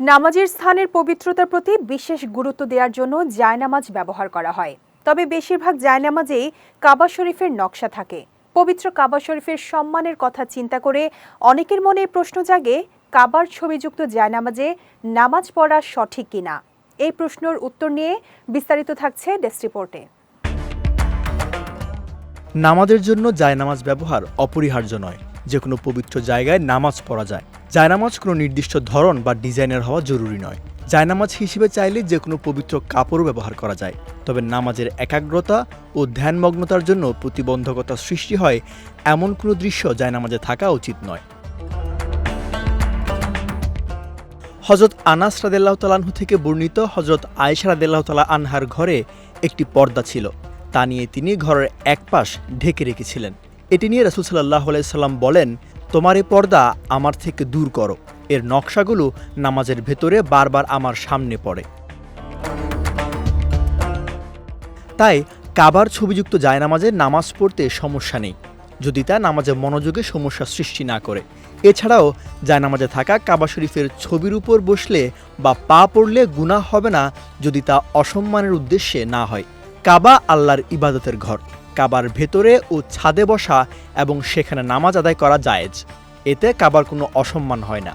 নামাজের স্থানের পবিত্রতার প্রতি বিশেষ গুরুত্ব দেওয়ার জন্য জায়নামাজ ব্যবহার করা হয়। তবে বেশিরভাগ জায়নামাজেই কাবা শরীফের নকশা থাকে। পবিত্র কাবা শরীফের সম্মানের কথা চিন্তা করে অনেকের মনে প্রশ্ন জাগে, কাবার ছবিযুক্ত জায়নামাজে নামাজ পড়া সঠিক কিনা? এই প্রশ্নের উত্তর নিয়ে বিস্তারিত থাকছে ডেস্ক রিপোর্টে। নামাজের জন্য জায়নামাজ ব্যবহার অপরিহার্য নয়। যে কোনো পবিত্র জায়গায় নামাজ পড়া যায়। জায়নামাজ কোনো নির্দিষ্ট ধরন বা ডিজাইনের হওয়া জরুরি নয়। জায়নামাজ হিসেবে চাইলে যে কোনো পবিত্র কাপড়ও ব্যবহার করা যায়। তবে নামাজের একাগ্রতা ও ধ্যানমগ্নতার জন্য প্রতিবন্ধকতা সৃষ্টি হয় এমন কোনো দৃশ্য জায়নামাজে থাকা উচিত নয়। হজরত আনাস রাদেল্লাহ তালাহু থেকে বর্ণিত হজরত আয়েশা রাদেল্লাহ তালা আনহার ঘরে একটি পর্দা ছিল। তা নিয়ে তিনি ঘরের এক পাশ ঢেকে রেখেছিলেন। এটি নিয়ে রসুল সাল্লাহ সাল্লাম বলেন, তোমার এই পর্দা আমার থেকে দূর করো। এর নকশাগুলো নামাজের ভেতরে বারবার আমার সামনে পড়ে। তাই কাবার ছবিযুক্ত জায়নামাজে নামাজ পড়তে সমস্যা নেই। যদি তা নামাজে মনোযোগে সমস্যা সৃষ্টি না করে। এছাড়াও জায়নামাজে থাকা কাবা শরীফের ছবির উপর বসলে বা পা পড়লে গুনাহ হবে না যদি তা অসম্মানের উদ্দেশ্যে না হয়। কাবা আল্লাহর ইবাদতের ঘর। কাবার ভেতরে ও ছাদে বসা এবং সেখানে নামাজ আদায় করা জায়েজ। এতে কাবার কোনো অসম্মান হয় না।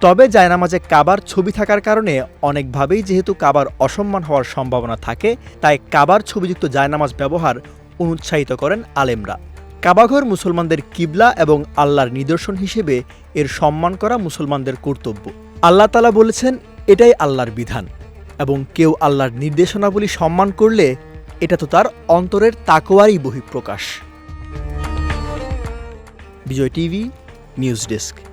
তবে জায়নামাজে কাবার ছবি থাকার কারণে অনেকভাবেই যেহেতু কাবার অসম্মান হওয়ার সম্ভাবনা থাকে, তাই কাবার ছবিযুক্ত জায়নামাজ ব্যবহার অনুৎসাহিত করেন আলেমরা। কাবাঘর মুসলমানদের কিবলা এবং আল্লাহর নিদর্শন হিসেবে এর সম্মান করা মুসলমানদের কর্তব্য। আল্লাহ তালা বলেছেন, এটাই আল্লাহর বিধান। এবং কেউ আল্লাহর নির্দেশনাবলী সম্মান করলে এটা তো তার অন্তরের তাকোয়ারই বহিঃপ্রকাশ। Bijoy TV, news desk.